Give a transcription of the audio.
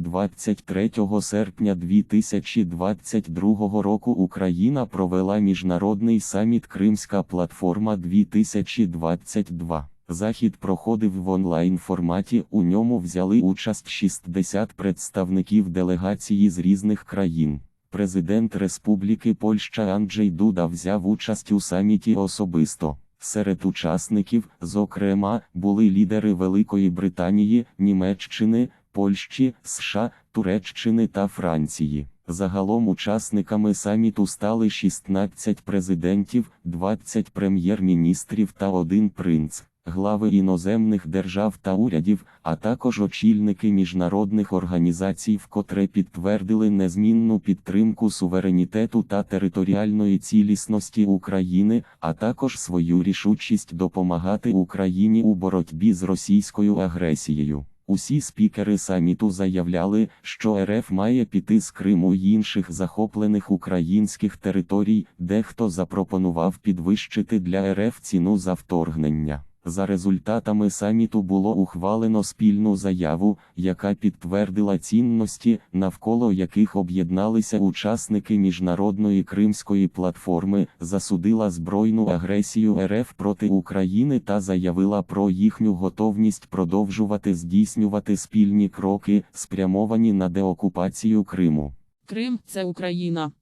23 серпня 2022 року Україна провела міжнародний саміт Кримська платформа 2022. Захід проходив в онлайн форматі. У ньому взяли участь 60 представників делегації з різних країн. Президент Республіки Польща Анджей Дуда взяв участь у саміті особисто. Серед учасників, зокрема, були лідери Великої Британії, Німеччини, Польщі, США, Туреччини та Франції. Загалом учасниками саміту стали 16 президентів, 20 прем'єр-міністрів та один принц, глави іноземних держав та урядів, а також очільники міжнародних організацій, вкотре підтвердили незмінну підтримку суверенітету та територіальної цілісності України, а також свою рішучість допомагати Україні у боротьбі з російською агресією. Усі спікери саміту заявляли, що РФ має піти з Криму й інших захоплених українських територій, дехто запропонував підвищити для РФ ціну за вторгнення. За результатами саміту було ухвалено спільну заяву, яка підтвердила цінності, навколо яких об'єдналися учасники міжнародної кримської платформи, засудила збройну агресію РФ проти України та заявила про їхню готовність продовжувати здійснювати спільні кроки, спрямовані на деокупацію Криму. Крим це Україна.